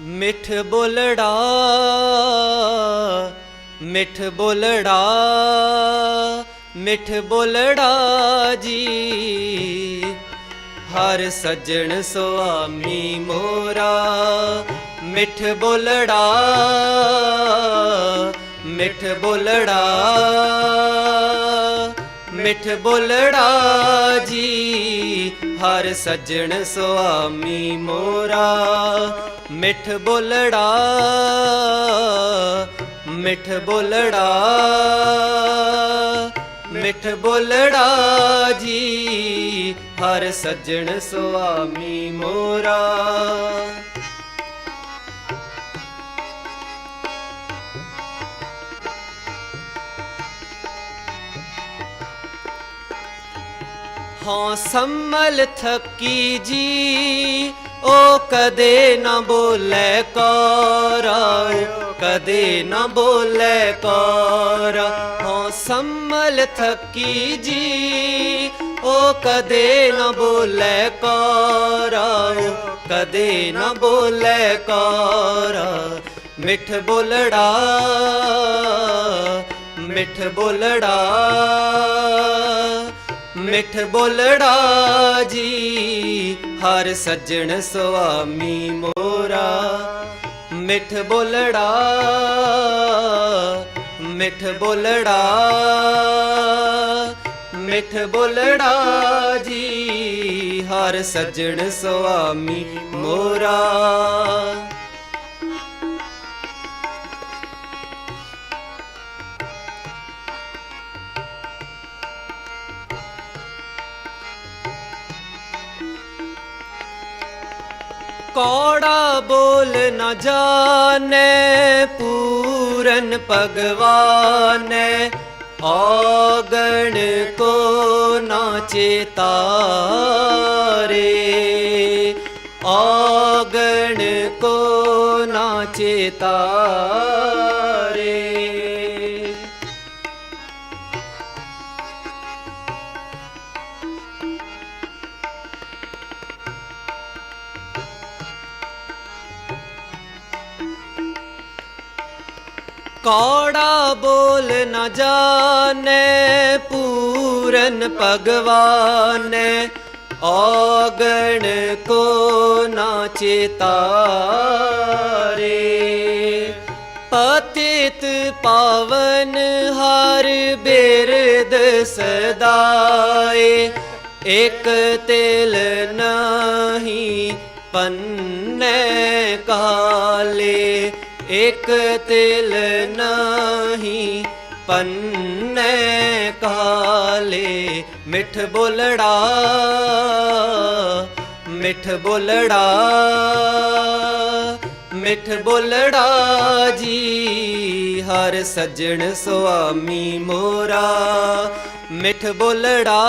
ਮਿੱਠ ਬੋਲੜਾ ਮਿੱਠ ਬੋਲੜਾ ਮਿੱਠ ਬੋਲੜਾ ਜੀ। ਹਰ ਸੱਜਣ ਸੁਆਮੀ ਮੋਰਾ, ਮਿੱਠ ਬੋਲੜਾ ਮਿੱਠ ਬੋਲੜਾ। ਮਿੱਠ ਬੋਲੜਾ ਜੀ, ਹਰ ਸੱਜਣ ਸੁਆਮੀ ਮੋਰਾ। ਮਿੱਠ ਬੋਲੜਾ ਮਿੱਠ ਬੋਲੜਾ ਮਿੱਠ ਬੋਲੜਾ ਜੀ, ਹਰ ਸੱਜਣ ਸੁਆਮੀ ਮੋਰਾ। ਹਾਂ ਸੰਮਲ ਥੱਕੀ ਜੀ ਓ ਕਦੇ ਨਾ ਬੋਲੇ ਕੋਰਾ, ਕਦੇ ਨਾ ਬੋਲੇ ਕੋਰਾ। ਹਾਂ ਸੰਮਲ ਥੱਕੀ ਜੀ ਓ ਕਦੇ ਨਾ ਬੋਲੇ ਕੋਰਾ, ਕਦੇ ਨਾ ਬੋਲੇ ਕੋਰਾ। ਮਿੱਠ ਬੋਲੜਾ ਮਿੱਠ ਬੋਲੜਾ। ਮਿੱਠ ਬੋਲੜਾ ਜੀ, ਹਰ ਸੱਜਣ ਸੁਆਮੀ ਮੋਰਾ। ਮਿੱਠ ਬੋਲੜਾ ਮਿੱਠ ਬੋਲੜਾ ਮਿੱਠ ਬੋਲੜਾ ਜੀ, ਹਰ ਸੱਜਣ ਸੁਆਮੀ ਮੋਰਾ। ਕੌੜਾ ਬੋਲ ਨਾ ਜਾਣੇ ਪੂਰਨ ਭਗਵਾਨ। ਆਗਣ ਕੋ ਨਾ ਚੇਤਾਰੇ ਆਗਣ ਕੋ ਨਾ ਚੇਤਾਰੇ ਕੌੜਾ ਬੋਲ ਨ ਜਾਣੇ, ਪੂਰਨ ਭਗਵਾਨ। ਔਗਣ ਕੋ ਨਾ ਚੇਤਾਰੇ। ਪਤਿਤ ਪਾਵਨ ਹਰ ਬਿਰਦ ਸਦਾਏ, ਇਕ ਤਿਲ ਨਹੀਂ ਪੰਨੇ ਕਾਲੇ। ਇਕ ਤਿਲ ਨਹੀਂ, ਪੰਨੇ ਕਾਲੇ। ਮਿੱਠ ਬੋਲੜਾ ਮਿੱਠ ਬੋਲੜਾ ਮਿੱਠ ਬੋਲੜਾ ਜੀ। ਹਰ ਸੱਜਣ ਸੁਆਮੀ ਮੋਰਾ, ਮਿੱਠ ਬੋਲੜਾ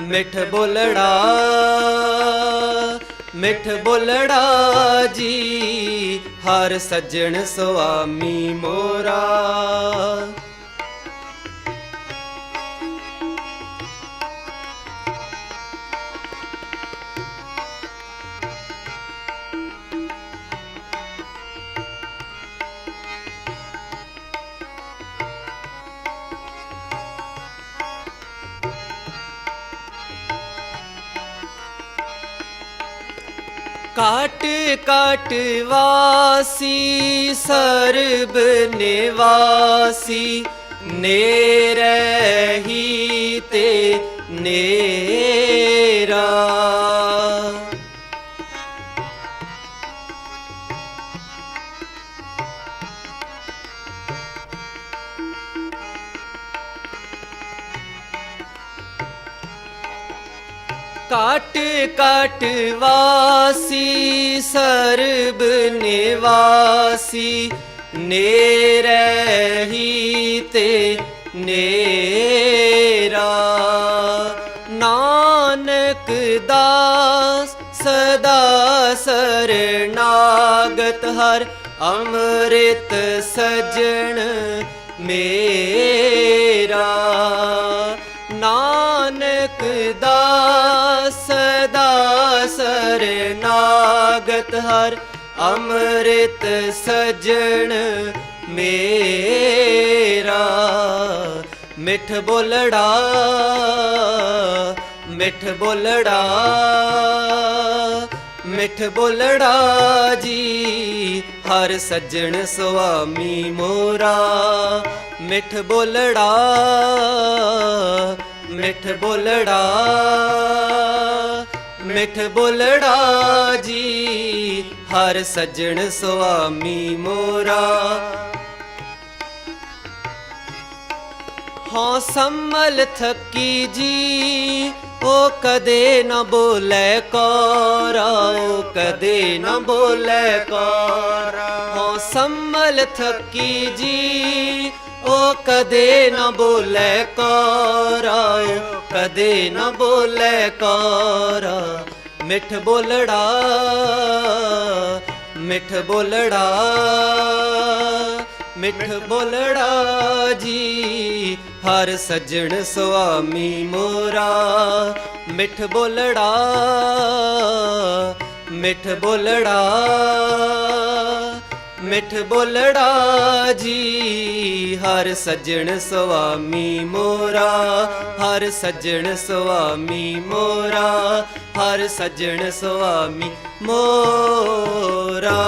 ਮਿੱਠ ਬੋਲੜਾ ਮਿੱਠ ਬੋਲੜਾ ਜੀ। ਹਰ ਸੱਜਣ ਸੁਆਮੀ ਮੋਰਾ। ਕਾਟ ਕਾਟ ਵਾਸੀ ਸਰਬ ਨਿਵਾਸੀ ਨੇ ਰਹੀ ਤੇ ਨੇ ਕਾਟ ਕਾਟ ਵਾਸੀ ਸਰਬ ਨਿਵਾਸੀ ਨੇਰਹੀ ਤੇ ਨੇਰਾ ਨਾਨਕ ਦਾਸ ਸਦਾ ਸਰਨਾਗਤ ਹਰ ਅੰਮ੍ਰਿਤ ਸਜਣ ਮੇਰਾ ਨਾਨਕ ਦਾਸ ਸਦਾ ਹਰ ਅੰਮ੍ਰਿਤ ਸਜਣ ਮੇਰਾ। ਮਿੱਠ ਬੋਲੜਾ ਮਿੱਠ ਬੋਲੜਾ ਮਿੱਠ ਬੋਲੜਾ ਜੀ, ਹਰ ਸੱਜਣ ਸੁਆਮੀ ਮੋਰਾ। ਮਿੱਠ ਬੋਲੜਾ ਮਿੱਠ ਬੋਲੜਾ ਮਿੱਠ ਬੋਲੜਾ ਜੀ ਹਰ ਸੱਜਣ ਸੁਆਮੀ ਮੋਰਾ। ਹਾਂ ਸੰਮਲ ਥੱਕੀ ਜੀ, ਉਹ ਕਦੇ ਨਾ ਬੋਲੇ ਕੋਰਾ, ਉਹ ਕਦੇ ਨਾ ਬੋਲੇ ਕੋਰਾ। ਹਾਂ ਸੰਮਲ ਥੱਕੀ ਜੀ, ਉਹ ਕਦੇ ਨਾ ਬੋਲੇ ਕੋਰਾ, ਉਹ ਕਦੇ ਨਾ ਬੋਲੇ ਕੋਰਾ। ਮਿੱਠ ਬੋਲੜਾ ਮਿੱਠ ਬੋਲੜਾ ਮਿੱਠ ਬੋਲੜਾ ਜੀ, ਹਰ ਸੱਜਣ ਸੁਆਮੀ ਮੋਰਾ। ਮਿੱਠ ਬੋਲੜਾ ਮਿੱਠ ਬੋਲੜਾ ਮਿੱਠ ਬੋਲੜਾ ਜੀ, ਹਰ ਸੱਜਣ ਸੁਆਮੀ ਮੋਰਾ। ਹਰ ਸੱਜਣ ਸੁਆਮੀ ਮੋਰਾ, ਹਰ ਸੱਜਣ ਸੁਆਮੀ ਮੋਰਾ।